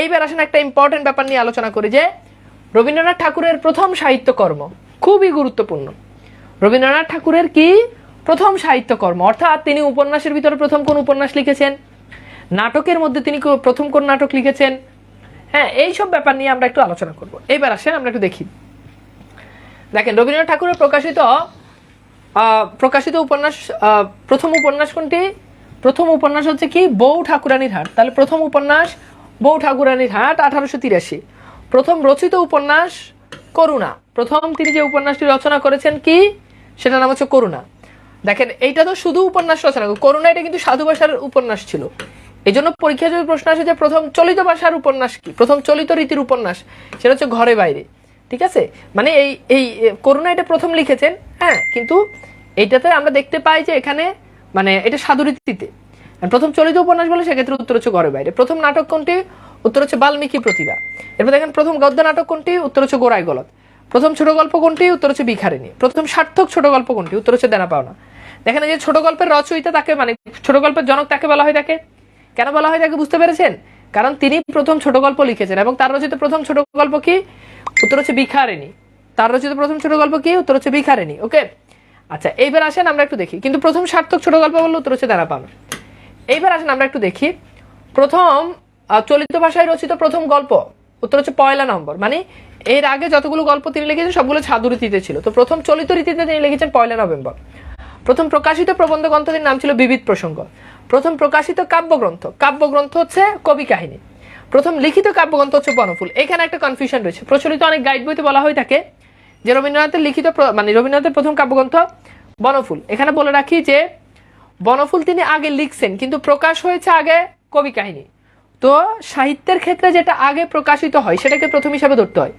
এইবার আসেন একটা ইম্পর্টেন্ট ব্যাপার নিয়ে আলোচনা করি যে, রবীন্দ্রনাথ ঠাকুরের প্রথম সাহিত্যকর্ম খুবই গুরুত্বপূর্ণ। রবীন্দ্রনাথ ঠাকুরের কি? প্রথম সাহিত্যকর্ম। অর্থাৎ তিনি উপন্যাসের ভিতরে প্রথম কোন উপন্যাস লিখেছেন? নাটকের মধ্যে তিনি প্রথম কোন নাটক লিখেছেন? হ্যাঁ এইসব ব্যাপার নিয়ে আমরা একটু আলোচনা করব। এইবার আসেন, আমরা একটু দেখি। দেখেন, রবীন্দ্রনাথ ঠাকুরের প্রকাশিত প্রকাশিত উপন্যাস প্রথম উপন্যাস কোনটি? প্রথম উপন্যাস হচ্ছে কি? বউ ঠাকুরানির হাট। তাহলে প্রথম উপন্যাস বউ ঠাকুরানীর হাট আঠারোশো তিরাশি। প্রথম রচিত উপন্যাস করুণা। প্রথম তিনি যে উপন্যাসটি রচনা করেছেন কি? সেটার নাম হচ্ছে করুণা। দেখেন, এইটা তো শুধু উপন্যাস রচনা করুণা এটা কিন্তু সাধু ভাষার উপন্যাস ছিল। এই জন্য পরীক্ষা যদি প্রশ্ন আসে যে প্রথম চলিত ভাষার উপন্যাস কি? প্রথম চলিত রীতির উপন্যাস, সেটা হচ্ছে ঘরে বাইরে। ঠিক আছে? মানে এই এই করুণা এটা প্রথম লিখেছেন হ্যাঁ? কিন্তু এইটাতে আমরা দেখতে পাই যে এখানে মানে এটা সাধুরীতিতে প্রথম চলিত উপন্যাস বলে সেক্ষেত্রে উত্তর হচ্ছে ঘরে বাইরে। প্রথম নাটক কোনটি? উত্তর হচ্ছে বাল্মীকি প্রতিভা এরপর দেখেন প্রথম গদ্য নাটক কোনটি? উত্তর হচ্ছে গোড়ায় গলত প্রথম ছোট গল্প কোনটি? উত্তর হচ্ছে ভিখারিণী। প্রথম সার্থক ছোট গল্প কোনটি? উত্তর হচ্ছে দেনা পাওনা। দেখেন যে ছোট গল্পের রচয়িতা তাকে মানে ছোট গল্পের জনক তাকে বলা হয় তাকে? কেন বলা হয় তাকে বুঝতে পেরেছেন? কারণ তিনি প্রথম ছোট গল্প লিখেছেন এবং তার রচিত প্রথম ছোট গল্প কি? উত্তর হচ্ছে ভিখারিণী। তার রচিত প্রথম ছোট গল্প কি? উত্তর হচ্ছে ভিখারিণী। ওকে? আচ্ছা এইবার আসেন আমরা একটু দেখি। কিন্তু প্রথম সার্থক ছোট গল্প বললে উত্তর হচ্ছে দেনা পাওনা। এইবার আসেন, আমরা একটু দেখি। প্রথম চলিত ভাষায় রচিত প্রথম গল্প। উত্তর হচ্ছে পয়লা নম্বর মানে এর আগে যতগুলো গল্প তিনি লিখেছেন, সবগুলো ছাদু রীতিতে ছিল। তো প্রথম চলিত রীতিতে তিনি লিখেছেন পয়লা নভেম্বর। প্রথম প্রকাশিত প্রবন্ধ গ্রন্থটির নাম ছিল বিবিধ প্রসঙ্গ। প্রথম প্রকাশিত কাব্যগ্রন্থ। কাব্যগ্রন্থ হচ্ছে কবি কাহিনী। প্রথম লিখিত কাব্যগ্রন্থ হচ্ছে বনফুল। এখানে একটা কনফিউশন রয়েছে। প্রচলিত অনেক গাইড বইতে বলা হয়ে থাকে যে রবীন্দ্রনাথের লিখিত মানে রবীন্দ্রনাথের প্রথম কাব্যগ্রন্থ বনফুল। এখানে বলে রাখি যে বনফুল তিনি আগে লিখছেন, কিন্তু প্রকাশ হয়েছে আগে কবি কাহিনী। তো সাহিত্যের ক্ষেত্রে যেটা আগে প্রকাশিত হয়, সেটাকে প্রথম হিসাবে ধরতে হয়।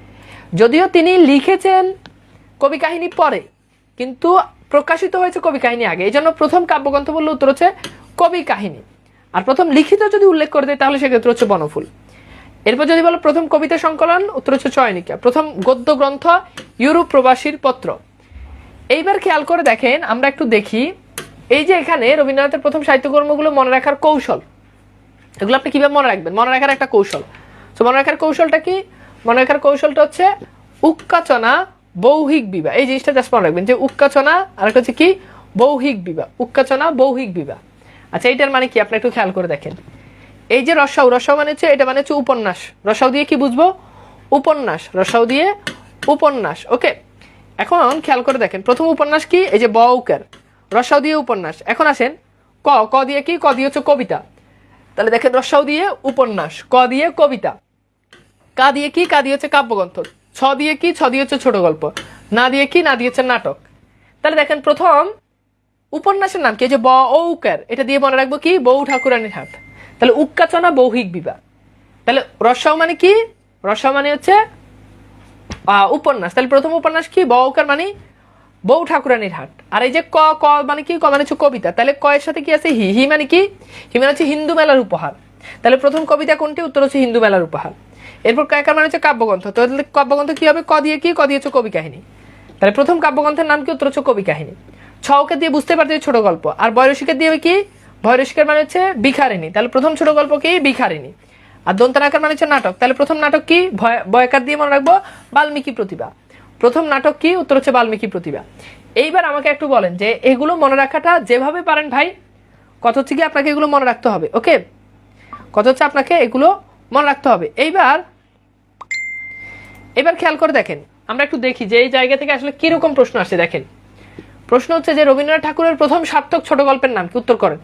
যদিও তিনি লিখেছেন কবি কাহিনী পরে, কিন্তু প্রকাশিত হয়েছে কবি কাহিনী আগে। এই জন্য প্রথম কাব্যগ্রন্থ বললে উত্তর হচ্ছে কবি কাহিনী। আর প্রথম লিখিত যদি উল্লেখ করে দেয়, তাহলে সেক্ষেত্রে হচ্ছে বনফুল। এরপর যদি বলো প্রথম কবিতা সংকলন, উত্তর হচ্ছে চয়নিকা। প্রথম গদ্য গ্রন্থ ইউরোপ প্রবাসীর পত্র। এইবার খেয়াল করে দেখেন, আমরা একটু দেখি এই যে এখানে রবীন্দ্রনাথের প্রথম সাহিত্যকর্মগুলো মনে রাখার কৌশল, এগুলো আপনি কীভাবে মনে রাখবেন? মনে রাখার একটা কৌশল। তো মনে রাখার কৌশলটা কি? মনে রাখার কৌশলটা হচ্ছে উক্কাচনা বৌহিক বিবাহ। এই জিনিসটা জাস্ট মনে রাখবেন যে উক্কাচনা আর হচ্ছে কি? বৌহিক বিবাহ। উক্কাচনা, বৌহিক বিবাহ। আচ্ছা এইটার মানে কি? আপনি একটু খেয়াল করে দেখেন। এই যে রসাউ রসাউ মানে হচ্ছে, এটা মানে হচ্ছে উপন্যাস। রসাউ দিয়ে কি বুঝব? উপন্যাস। রসাউ দিয়ে উপন্যাস। ওকে এখন খেয়াল করে দেখেন। প্রথম উপন্যাস কি? এই যে বউকের। রসাউ দিয়ে উপন্যাস। এখন আসেন ক ক দিয়ে কি, ক দিয়ে হচ্ছে কবিতা। তাহলে দেখেন রসাউ দিয়ে উপন্যাস, ক দিয়ে কবিতা। কা দিয়ে কি, কা দিয়ে হচ্ছে কাব্যগ্রন্থ। ছ দিয়ে কি, ছ দিয়ে হচ্ছে ছোট গল্প। না দিয়ে কি, না দিয়ে হচ্ছে নাটক। তাহলে দেখেন প্রথম উপন্যাসের নাম কি? যে ব ঔকার এটা দিয়ে মনে রাখব কি? বউ ঠাকুরানীর হাত। তাহলে উক্কাচনা বৌহিক বিবাহ তাহলে রসাও মানে কি? রসাও মানে হচ্ছে উপন্যাস। তাহলে প্রথম উপন্যাস কি? বউকার মানে বউ ঠাকুরানীর হাট। আর এই যে ক ক মানে কি, ক মানে হচ্ছে কবিতা। তাহলে ক এর সাথে কি আছে? হি হি মানে কি? হি মানে হচ্ছে হিন্দু মেলার উপহার। তাহলে প্রথম কবিতা কোনটি? উত্তর হচ্ছে হিন্দু মেলার উপহার। এরপর কায়কার মানে হচ্ছে কাব্যগ্রন্থ। তো কাব্যগ্রন্থ কি হবে? ক দিয়ে কি? ক দিয়ে হচ্ছে কবি কাহিনী তাহলে প্রথম কাব্যগ্রন্থের নাম কি? উত্তর হচ্ছে কবি কাহিনী ছকে দিয়ে বুঝতে পারতে ছোট গল্প। আর বয়রসিকের দিয়ে কি? বয়রসিকের মানে হচ্ছে বিখারিণী তাহলে প্রথম ছোট গল্প কি? বিখারিণী আর দন্তনাকার মানে হচ্ছে নাটক। তাহলে প্রথম নাটক কি? ভয়- বয়কার দিয়ে মনে রাখব, বাল্মীকি প্রতিভা প্রথম নাটক কি? উত্তর হচ্ছে বাল্মীকি প্রতিভা এইবার আমাকে একটু বলেন যে এগুলো মনে রাখাটা যেভাবে পারেন ভাই কত হচ্ছে কি আপনাকে এগুলো মনে রাখতে হবে, ওকে? কত হচ্ছে আপনাকে এগুলো মনে রাখতে হবে। এইবার, এবার খেয়াল করে দেখেন, আমরা একটু দেখি যে এই জায়গা থেকে আসলে কীরকম প্রশ্ন আসছে দেখেন। প্রশ্ন হচ্ছে যে রবীন্দ্রনাথ ঠাকুরের প্রথম সার্থক ছোট গল্পের নাম কি? উত্তর করেন।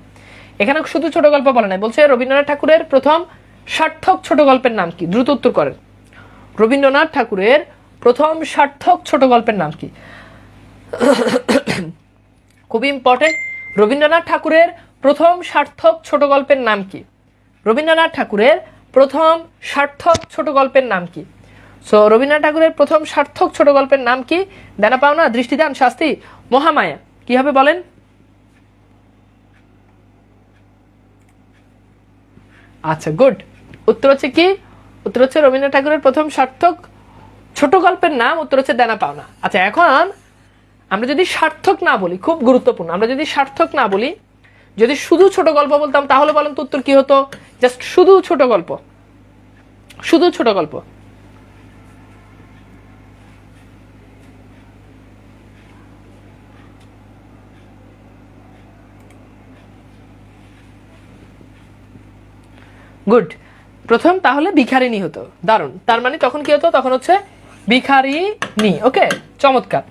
এখানে শুধু ছোট গল্প বলে নাই, বলছে রবীন্দ্রনাথ ঠাকুরের প্রথম সার্থক ছোট গল্পের নাম কি? দ্রুত উত্তর করেন। রবীন্দ্রনাথ ঠাকুরের প্রথম সার্থক ছোট গল্পের নাম কি? খুবই ইম্পর্টেন্ট রবীন্দ্রনাথ ঠাকুরের প্রথম সার্থক ছোট গল্পের নাম কি? রবীন্দ্রনাথ ঠাকুরের প্রথম সার্থক ছোট গল্পের নাম কি? সো রবীন্দ্রনাথ ঠাকুরের প্রথম সার্থক ছোট গল্পের নাম কি? দেনা পাওনা, দৃষ্টিদান, শাস্তি, মহামায়া। কি হবে বলেন? আচ্ছা গুড উত্তর হচ্ছে কি? উত্তর হচ্ছে রবীন্দ্রনাথ ঠাকুরের প্রথম সার্থক ছোট গল্পের নাম, উত্তর হচ্ছে দেনা পাওনা। আচ্ছা এখন আমরা যদি সার্থক না বলি, খুব গুরুত্বপূর্ণ, আমরা যদি সার্থক না বলি, যদি শুধু ছোট গল্প বলতাম, তাহলে বলেন তো উত্তর কি হতো? জাস্ট শুধু ছোট গল্প। শুধু ছোট গল্প। গুড প্রথম তাহলে ভিখারিনী হতো। দারুণ। তার মানে তখন কি হতো? তখন হচ্ছে ভিখারি নি ওকে চমৎকার।